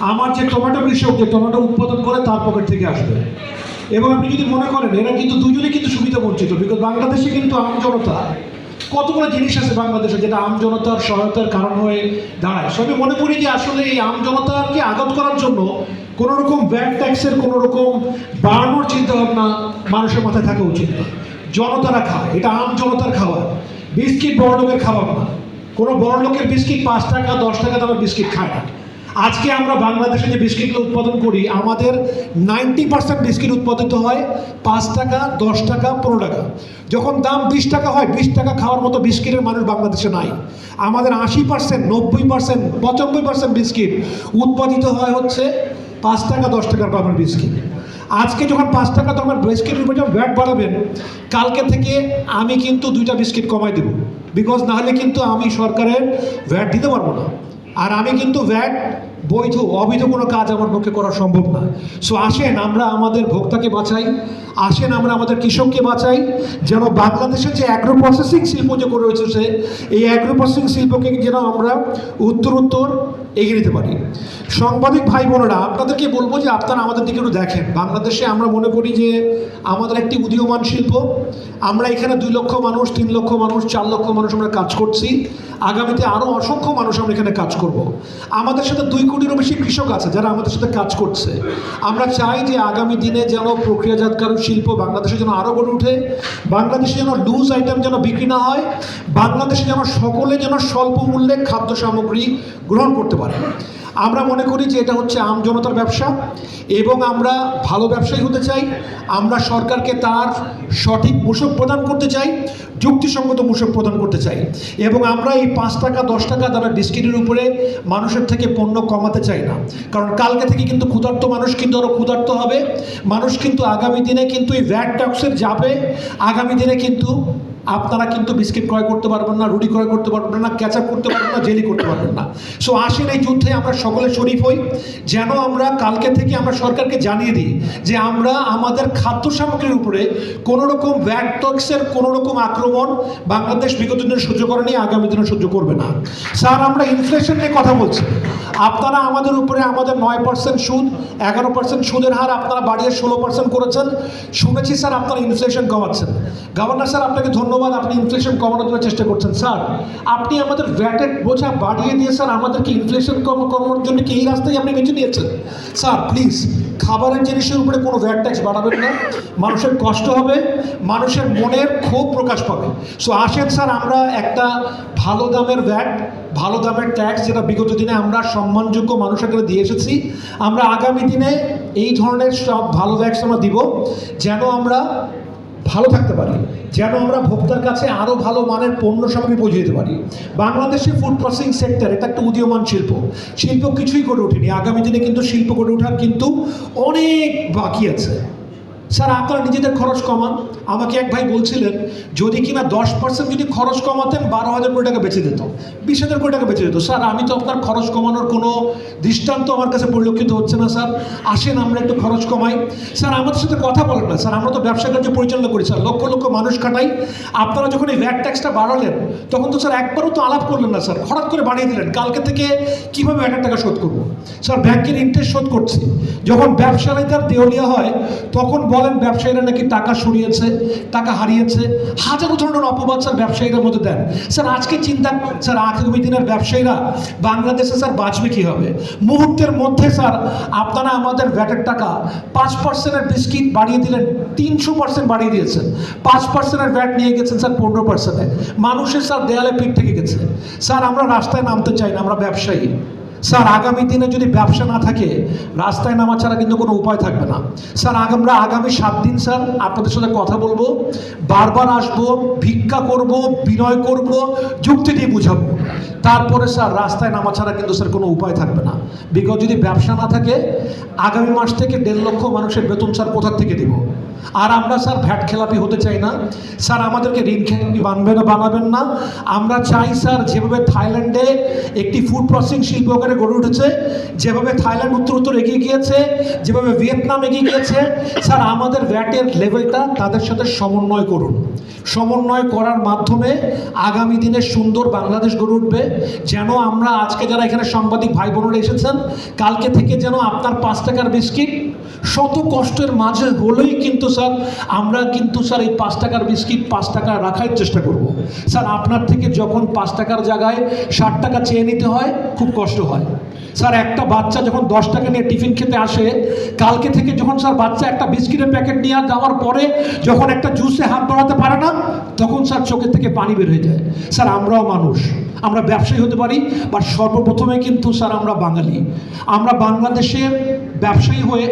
আমার যে টমেটো কৃষক যে টমেটো উৎপাদন করে, তার পকেট থেকে আসবে। এবং আপনি যদি মনে করেন, এরা কিন্তু দুজনেই কিন্তু সুবিধা বঞ্চিত বিকজ বাংলাদেশে কিন্তু আম জনতা, কতগুলো জিনিস আছে বাংলাদেশে যেটা আম জনতার সহায়তার কারণ হয়ে দাঁড়ায়। সবই মনে করি যে আসলে এই আম জনতাকে আঘাত করার জন্য কোনো রকম ব্যাড ট্যাক্সের কোনো রকম বাড়ানোর চিন্তা ভাবনা মানুষের মাথায় থাকা উচিত না। জনতারা খায়, এটা আম জনতার খাবার। বিস্কিট বড় লোকের খাবার না। কোনো বড় লোকের বিস্কিট পাঁচ টাকা, দশ টাকা দামের বিস্কিট খায় না। আজকে আমরা বাংলাদেশে যে বিস্কিটগুলো উৎপাদন করি, আমাদের নাইনটি পার্সেন্ট বিস্কিট উৎপাদিত হয় পাঁচ টাকা, দশ টাকা, পনেরো টাকা। যখন দাম বিশ টাকা হয়, বিশ টাকা খাওয়ার মতো বিস্কিটের মানুষ বাংলাদেশে নাই। আমাদের আশি পার্সেন্ট, নব্বই পার্সেন্ট, পঁচানব্বই পার্সেন্ট বিস্কিট উৎপাদিত হয় হচ্ছে পাঁচ টাকা, দশ টাকার দামের বিস্কিট। আজকে যখন পাঁচ টাকা দামের বিস্কিটের উপর যখন ভ্যাট বাড়াবেন, কালকে থেকে আমি কিন্তু দুইটা বিস্কিট কমাই দেবো। বিকজ নাহলে কিন্তু আমি সরকারের ভ্যাট দিতে পারব না। আর আমি কিন্তু ভ্যাট বৈধ, অবৈধ কোনো কাজ আমার পক্ষে করা সম্ভব না সো আসেন আমরা আমাদের ভোক্তাকে বাঁচাই, আসেন আমরা আমাদের কৃষককে বাঁচাই, যেন বাংলাদেশের যে অ্যাগ্রো প্রসেসিং শিল্প যে গড়ে উঠেছে এই অ্যাগ্রো প্রসেসিং শিল্পকে যেন আমরা উত্তর উত্তর এগিয়ে নিতে পারি। সাংবাদিক ভাই বোনেরা, আপনাদেরকে বলব যে আপনারা আমাদের দিকে একটু দেখেন। বাংলাদেশে আমরা মনে করি যে আমাদের একটি উদীয়মান শিল্প। আমরা এখানে দুই লক্ষ মানুষ, তিন লক্ষ মানুষ, চার লক্ষ মানুষ আমরা কাজ করছি। আগামীতে আরও অসংখ্য মানুষ আমরা এখানে কাজ করব। আমাদের সাথে দুই কোটিরও বেশি কৃষক আছে যারা আমাদের সাথে কাজ করছে। আমরা চাই যে আগামী দিনে যেন প্রক্রিয়াজাতকারণ শিল্প বাংলাদেশে যেন আরও গড়ে উঠে, বাংলাদেশে যেন লুজ আইটেম যেন বিক্রি না হয়, বাংলাদেশে যেন সকলে যেন স্বল্প মূল্যে খাদ্য সামগ্রী গ্রহণ করতে পারে। আমরা মনে করি যে এটা হচ্ছে আম জনতার ব্যবসা এবং আমরা ভালো ব্যবসায়ী হতে চাই। আমরা সরকারকে তার সঠিক মূসক প্রদান করতে চাই, যুক্তিসঙ্গত মূসক প্রদান করতে চাই এবং আমরা এই পাঁচ টাকা, দশ টাকা দামের বিস্কিটের উপরে মানুষের থেকে পণ্য কমাতে চাই না। কারণ কালকে থেকে কিন্তু ক্ষুধার্ত মানুষ কিন্তু আরও ক্ষুধার্ত হবে। মানুষ কিন্তু আগামী দিনে কিন্তু এই ভ্যাট ট্যাক্সের যাবে। আগামী দিনে কিন্তু আপনারা কিন্তু বিস্কিট ক্রয় করতে পারবেন না, রুটি ক্রয় করতে পারবেন না ক্যাচাপ করতে পারবেন না, জেলি করতে পারবেন না। সো আসেন এই যুদ্ধে আমরা সকলে শরীফ হই। যেন আমরা কালকে থেকে আমরা সরকারকে জানিয়ে দিই যে আমরা আমাদের খাদ্য সামগ্রীর উপরে কোনো রকম ভ্যাট ট্যাক্সের কোনো রকম আক্রমণ বাংলাদেশ বিগত দিনে সহ্য করেনি, আগামী দিনে সহ্য করবে না। স্যার, আমরা ইনফ্লেশন নিয়ে কথা বলছি। আপনারা আমাদের উপরে আমাদের নয় পার্সেন্ট সুদ, এগারো পার্সেন্ট সুদের হার আপনারা বাড়িয়ে ষোলো পার্সেন্ট করেছেন। শুনেছি স্যার, আপনারা ইনফ্লেশন কমাচ্ছেন। গভর্নর স্যার, আপনাকে ধন্যবাদ। আপনি ইনফ্লেশন কমানোর জন্য চেষ্টা করছেন। স্যার, আপনি আমাদের ভ্যাটের বোঝা বাড়িয়ে দিয়ে, স্যার, আমাদেরকে ইনফ্লেশন কম কমানোর জন্য কি এই রাস্তায় আপনি বেছে নিয়েছেন? স্যার প্লিজ খাবারের জিনিসের উপরে কোনো ভ্যাট ট্যাক্স বাড়াবেন না। মানুষের কষ্ট হবে, মানুষের মনের ক্ষোভ প্রকাশ পাবে। সো আসেন, স্যার, আমরা একটা ভালো দামের ভ্যাট ভালো দামের ট্যাক্স যেটা বিগত দিনে আমরা সম্মানযোগ্য মানুষের দিয়ে এসেছি, আমরা আগামী দিনে এই ধরনের সব ভালো ট্যাক্স আমরা দিব, যেন আমরা ভালো থাকতে পারি। যেন আমরা ভোক্তার কাছে আরও ভালো মানের পণ্য সামগ্রী পৌঁছে দিতে পারি। বাংলাদেশে ফুড প্রসেসিং সেক্টর এটা একটা উদীয়মান শিল্প। শিল্প কিছুই গড়ে ওঠেনি। আগামী দিনে কিন্তু শিল্প গড়ে ওঠার কিন্তু অনেক বাকি আছে। স্যার, আপনারা নিজেদের খরচ কমান। আমাকে এক ভাই বলছিলেন, যদি কিনা দশ পার্সেন্ট যদি খরচ কমাতেন, বারো হাজার কোটি টাকা বেঁচে দিত বিশ হাজার কোটি টাকা বেঁচে দিত স্যার, আমি তো আপনার খরচ কমানোর কোনো দৃষ্টান্ত আমার কাছে পরিলক্ষিত হচ্ছে না, স্যার। আসেন, আমরা একটু খরচ কমাই। স্যার, আমাদের সাথে কথা বলেন না, স্যার। আমরা তো ব্যবসা কার্য পরিচালনা করি, স্যার। লক্ষ লক্ষ মানুষ খাটাই। আপনারা যখন এই ভ্যাট ট্যাক্সটা বাড়ালেন, তখন তো, স্যার, একবারও তো আলাপ করলেন না, স্যার। হঠাৎ করে বাড়িয়ে দিলেন। কালকে থেকে কীভাবে এক টাকা শোধ করব? স্যার ব্যাংকের ইন্টারেস্ট শোধ করছি। যখন ব্যবসায়ীদের দেওয়ালিয়া হয়, তখন বলেন ব্যবসায়ীরা নাকি টাকা সরিয়েছে টাকা হারিয়েছে? হাজারো ধরনের অপবাদ স্যার ব্যবসায়ীদের মধ্যে দেন। স্যার, আজকে চিন্তা স্যার, আগামী দিনের ব্যবসায়ীরা বাংলাদেশে স্যার বাঁচবে কীভাবে? মুহূর্তের মধ্যে স্যার, আপনারা আমাদের ভ্যাটের টাকা পাঁচ পার্সেন্টের বিস্কিট বাড়িয়ে দিলেন, তিনশো পার্সেন্ট বাড়িয়ে দিয়েছেন। পাঁচ পার্সেন্টের ভ্যাট নিয়ে গেছেন স্যার পনেরো পার্সেন্টে। মানুষের স্যার দেয়ালে পিঠ থেকে গেছে। স্যার, আমরা রাস্তায় নামতে চাই না, আমরা ব্যবসায়ী। স্যার, আগামী দিনে যদি ব্যবসা না থাকে, রাস্তায় নামা ছাড়া কিন্তু কোনো উপায় থাকবে না। স্যার আমরা আগামী সাত দিন, স্যার, আপনাদের সাথে কথা বলব, বারবার আসব, ভিক্ষা করব, বিনয় করব, যুক্তি দিয়ে বুঝাবো। তারপরে, স্যার, রাস্তায় নামা ছাড়া কিন্তু, স্যার, কোনো উপায় থাকবে না। বিকজ যদি ব্যবসা না থাকে, আগামী মাস থেকে দেড় লক্ষ মানুষের বেতন, স্যার কোথার থেকে দিব? আর আমরা, স্যার, ভ্যাট খেলাপি হতে চাই না। স্যার, আমাদেরকে ঋণ খেলাপি বানবে না, বানাবেন না। আমরা চাই, স্যার, যেভাবে থাইল্যান্ডে একটি ফুড প্রসেসিং শিল্প গড়ে উঠেছে, যেভাবে থাইল্যান্ড উত্তর উত্তর এগিয়ে গিয়েছে, যেভাবে ভিয়েতনাম এগিয়ে গিয়েছে, স্যার, আমাদের ভ্যাটের লেভেলটা তাদের সাথে সমন্বয় করুন। সমন্বয় করার মাধ্যমে আগামী দিনে সুন্দর বাংলাদেশ গড়ে উঠবে। যেন আমরা আজকে যারা এখানে সাংবাদিক ভাই বোনেরা এসেছেন, কালকে থেকে যেন আপনার পাঁচ টাকার বিস্কিট শত কষ্টের মাঝে হলেই কিন্তু স্যার, আমরা কিন্তু স্যার এই পাঁচ টাকার বিস্কিট, পাঁচ টাকা রাখার চেষ্টা করব। স্যার, আপনার থেকে যখন পাঁচ টাকার জায়গায় ষাট টাকা চেয়ে নিতে হয়, খুব কষ্ট হয়। স্যার, একটা বাচ্চা যখন দশ টাকা নিয়ে টিফিন খেতে আসে, কালকে থেকে যখন স্যার বাচ্চা একটা বিস্কিটের প্যাকেট নিয়ে যাওয়ার পরে যখন একটা জুসে হাত বাড়াতে পারে না, তখন স্যার চোখের থেকে পানি বের হয়ে যায়। স্যার, আমরাও মানুষ। আমরা ব্যবসায়ী হতে পারি বাট সর্বপ্রথমে কিন্তু স্যার আমরা বাঙালি। আমরা বাংলাদেশে ব্যবসায়ী হয়ে